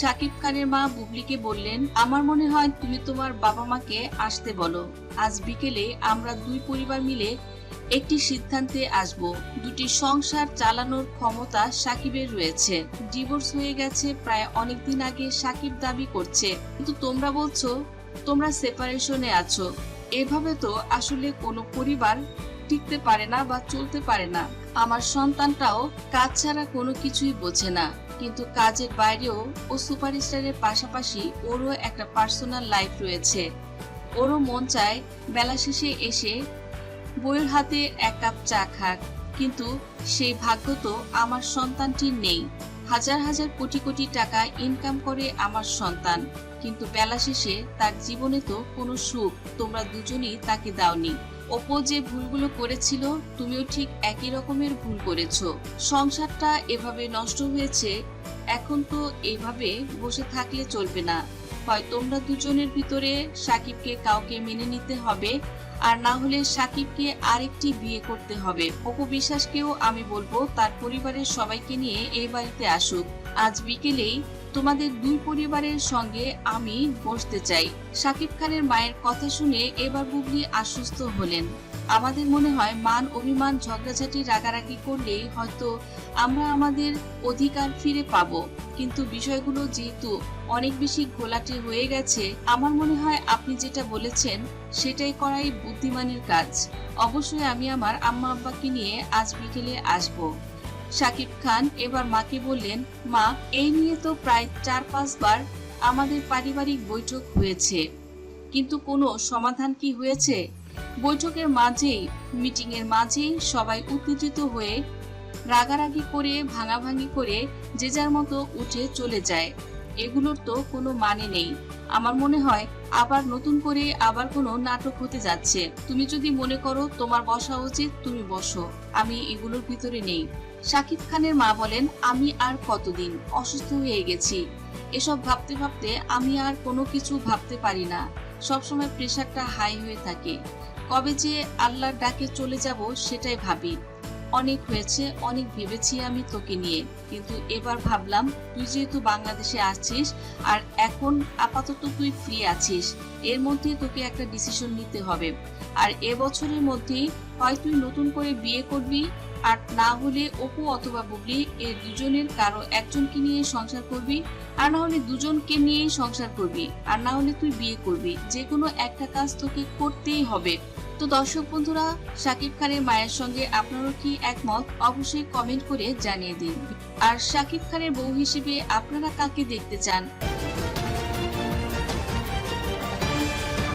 সাকিব খানের মা বুবলিকে বললেন, আমার মনে হয় তুমি তোমার বাবা মাকে আসতে বলো। আজ বিকেলে আমরা দুই পরিবার মিলে একটি সিদ্ধান্তে আসব। দুটি সংসার চালানোর ক্ষমতা সাকিবের রয়েছে। ডিভোর্স হয়ে গেছে প্রায় অনেকদিন আগে সাকিব দাবি করছে। কিন্তু তোমরা বলছো, তোমরা সেপারেশনে আছো। এভাবে তো আসলে কোনো পরিবার টিকতে পারে না বা চলতে পারে না। আমার সন্তানটাও কাজ ছাড়া কোনো কিছুই বোঝে না। কিন্তু কাজের বাইরেও ও সুপারস্টারের পাশাপাশি ওরও একটা পার্সোনাল লাইফ রয়েছে। ওরও মন চায় বেলা শেষে এসে বইয়ের হাতে এক কাপ চা খাক। কিন্তু সেই ভাগ্য তো আমার সন্তানটির নেই। হাজার হাজার কোটি কোটি টাকা ইনকাম করে আমার সন্তান। কিন্তু বেলা শেষে তার জীবনে তো কোনো সুখ তোমরা দুজনই তাকে দাওনি। অপো যে ভুলগুলো করেছিল, তুমিও ঠিক একই রকমের ভুল করেছ। সংসারটা এভাবে নষ্ট হয়েছে, এখন তো এভাবে বসে থাকলে চলবে না। হয় তোমরা দুজনের ভিতরে সাকিবকে কাউকে মেনে নিতে হবে, আর না হলে সাকিবকে আরেকটি বিয়ে করতে হবে। অপু বিশ্বাসকেও আমি বলব, তার পরিবারের সবাইকে নিয়ে এই বাড়িতে আসুক। আজ বিকেলেই তোমাদের দুই পরিবারের সঙ্গে আমি বসতে চাই। সাকিব খানের মায়ের কথা শুনে এবার বুবলি আশ্বস্ত হলেন। আমাদের মনে হয় মান অভিমান ঝগড়াঝাটি রাগারাগি করলেই হয়তো আমরা আমাদের অধিকার ফিরে পাবো। কিন্তু বিষয়গুলো যেহেতু অনেক বেশি ঘোলাটে হয়ে গেছে, আমার মনে হয় আপনি যেটা বলেছেন সেটাই করাই বুদ্ধিমানের কাজ। অবশ্যই আমি আমার আম্মা আব্বাকে নিয়ে আজ বিকেলে আসব। সাকিব খান এবার মাকে বললেন, মা, এই নিয়ে তো প্রায় চার পাঁচবার আমাদের পারিবারিক বৈঠক হয়েছে। কিন্তু কোনো সমাধান কি হয়েছে? বৈঠকের মাঝেই মিটিং এর মাঝেই সবাই উত্তেজিত হয়ে রাগারাগি করে, ভাঙাভাঙি করে যে যার মতো উঠে চলে যায়। এগুলোর তো কোনো মানে নেই। আমার মনে হয় আবার নতুন করে আবার কোনো নাটক হতে যাচ্ছে। তুমি যদি মনে করো তোমার বসা উচিত, তুমি বসো। আমি এগুলোর ভিতরে নেই। শাকিব খানের মা বলেন, আমি আর কতদিন অসুস্থ হয়ে গেছি। এসব ভাবতে ভাবতে আমি আর কোনো কিছু ভাবতে পারি না। সবসময় প্রেশারটা হাই হয়ে থাকে। কবে যে আল্লাহর ডাকে চলে যাব সেটাই ভাবি। অনেক হয়েছে, অনেক ভেবেছি আমি তোকে নিয়ে। কিন্তু এবার ভাবলাম, তুই যেহেতু বাংলাদেশে আছিস আর এখন আপাতত তুই ফ্রি আছিস, এর মধ্যে তোকে একটা ডিসিশন নিতে হবে। আর এবছরের মধ্যেই হয় তুই নতুন করে বিয়ে করবি, আর না হলে অপু অথবা বুবলি এর দুজনের কারও একজনকে নিয়ে সংসার করবি, আর না হলে দুজনকে নিয়েই সংসার করবি, আর না হলে তুই বিয়ে করবি। যে কোনো একটা কাজ তোকে করতেই হবে। তো দর্শক বন্ধুরা সাকিব খানের মায়ের সঙ্গে আপনারও কি একমত? অবশ্যই কমেন্ট করে জানিয়ে দিন। আর শাকিব খানের বউ হিসেবে আপনারা কাকে দেখতে চান?